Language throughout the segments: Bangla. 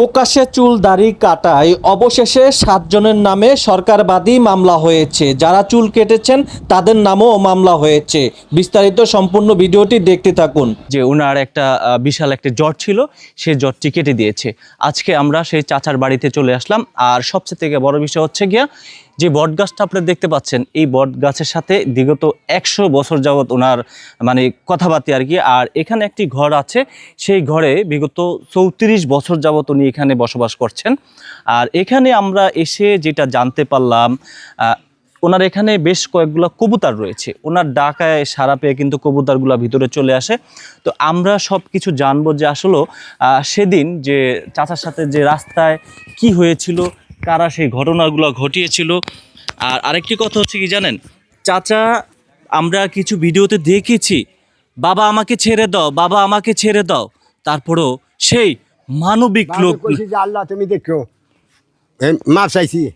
প্রকাশ্যে চুল দাড়ি কাটায়। অবশেষে সাতজনের নামে সরকারবাদী মামলা হয়েছে। যারা চুল কেটেছেন, তাদের নামও মামলা হয়েছে। বিস্তারিত সম্পূর্ণ ভিডিওটি দেখতে থাকুন। যে ওনার একটা বিশাল একটা জ্বর ছিল সেই জ্বরটি কেটে দিয়েছে। আজকে আমরা সেই চাচার বাড়িতে চলে আসলাম। আর সবচেয়ে থেকে বড় বিষয় হচ্ছে গিয়া যে বট গাছটা আপনারা দেখতে পাচ্ছেন, এই বট গাছের সাথে বিগত একশো বছর যাবত ওনার মানে কথাবার্তা আর কি। আর এখানে একটি ঘর আছে, সেই ঘরে বিগত চৌত্রিশ বছর যাবত উনি এখানে বসবাস করছেন। আর এখানে আমরা এসে যেটা জানতে পারলাম ওনার এখানে বেশ কয়েকগুলো কবুতার রয়েছে। ওনার ডাকায় সারা পেয়ে কিন্তু কবুতরগুলো ভিতরে চলে আসে। তো আমরা সব কিছু জানব যে আসলে সেদিন যে চাচার সাথে যে রাস্তায় কি হয়েছিল কারা সেই ঘটনাগুলো ঘটিয়েছিল। আর আরেকটি কথা হচ্ছে কি জানেন? চাচা আমরা কিছু ভিডিওতে দেখেছি বাবা আমাকে ছেড়ে দাও বাবা আমাকে ছেড়ে দাও। তারপরও সেই মানবিক লোক আল্লাহ তুমি দেখো। মাপ চাইছি।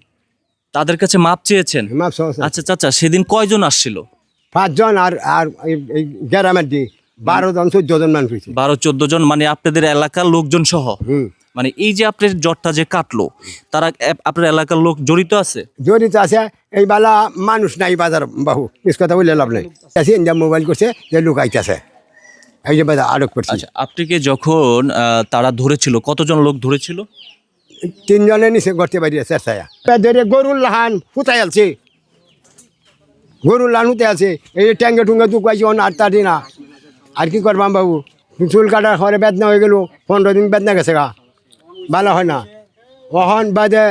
তাদের কাছে মাপ চেয়েছেন? মাপ। আচ্ছা চাচা সেদিন কয়জন আসছিল? পাঁচজন আর আর এই- এই গ্রামের দি বারো জন চোদ্দ জন মানুষ বারো চোদ্দ জন মানে আপনাদের এলাকার লোকজন সহ? হুম। মানে এই যে আপনার জ্বরটা যে কাটলো তারা আপনার এলাকার লোক জড়িত আছে? জড়িত আছে এই বেলা মানুষ নাই বাজার বাহু বেশ কথা বললে লাভ নাই। ইন্ডিয়া মোবাইল করছে যে লোক আইতাছে। এই যে বাজার আটক করছি। আচ্ছা আপনাকে যখন তারা ধরেছিল কতজন লোক ধরেছিল? তিনজনে নিচে গড়তে আছে ছায়া। ধরে গরুর লাহান ফুটাই আছে গরুর লাহান হুতে আছে এই ট্যাঙ্গে টুঙ্গে দুকাইছি অন আট তারি না আর কি করবাম বাবু? চুল কাটার ঘরে বেদনা হয়ে গেল পনেরো দিন বেদনা গেছে গা। ভালো হয় না। অহন বাদে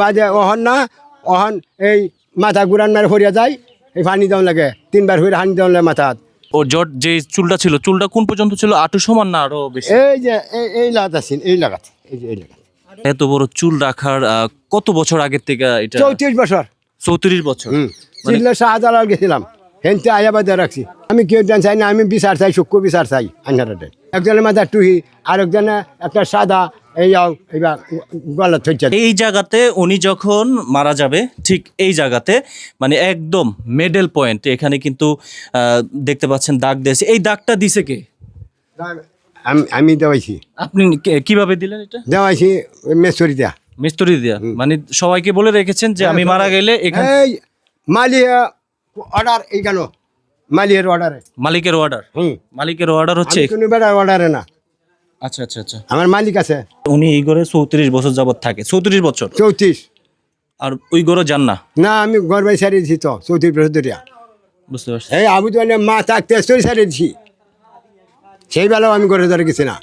বাদে অহন না অহন এই মাথা গুড়ান মারে হরিয়া যায় এই পানি দেওয়া লাগে তিনবার হয়ে হানি দেওয়া লাগে মাথাত। ও জ্বর যে চুলটা ছিল চুলটা কোন পর্যন্ত ছিল? আটু সমান না আরও বেশি? এই যে এই এই লাগাত এই লাগাত এই যে এই লাগাত। এত বড় চুল রাখার কত বছর আগের থেকে এটা? চৌত্রিশ বছর। চৌত্রিশ বছর। হুম চিল্লা শাহজালাল গেছিলাম হেনতে আয়াবাদে রাখছি। আমি কেউ জন চাই না আমি বিচার চাই সূক্ষ্ম বিচার চাই আন্ধারাতে একজনের মাথা টুহি আর একজনে একটা সাদা এই আও, এইবার গলা থইছে এই জায়গাতে উনি যখন মারা যাবে ঠিক এই জায়গাতে মানে একদম মেডেল পয়েন্ট এখানে কিন্তু দেখতে পাচ্ছেন দাগ দিয়েছে। এই দাগটা দিছে কে? আমি আমি দেওয়াইছি। আপনি কীভাবে দিলেন এটা? দেওয়াইছি মেসরি দেয়া। মিস্তরি দিয়া। মানে সবাইকে বলে রেখেছেন যে আমি মারা গেলে এখানে এই মালি অর্ডার এই কেন? মালিয়ের অর্ডারে মালিকের অর্ডার হুম। মালিকের অর্ডার হচ্ছে কোনো বেড়ার অর্ডারে না। আচ্ছা আচ্ছা আচ্ছা। আমার মালিক আছে। উনি এই ঘরে চৌত্রিশ বছর যাবত থাকে। চৌত্রিশ বছর? চৌত্রিশ। আর ওই ঘরে যান না? না আমি গড়বাই সারিয়ে দিছি তো চৌত্রিশ বছর ধরিয়া বুঝতে পারছি। এই আবু তো মা থাকতে চুরি সারিয়ে দিছি। সেই বেলাও আমি ঘরে ধরে গেছি না।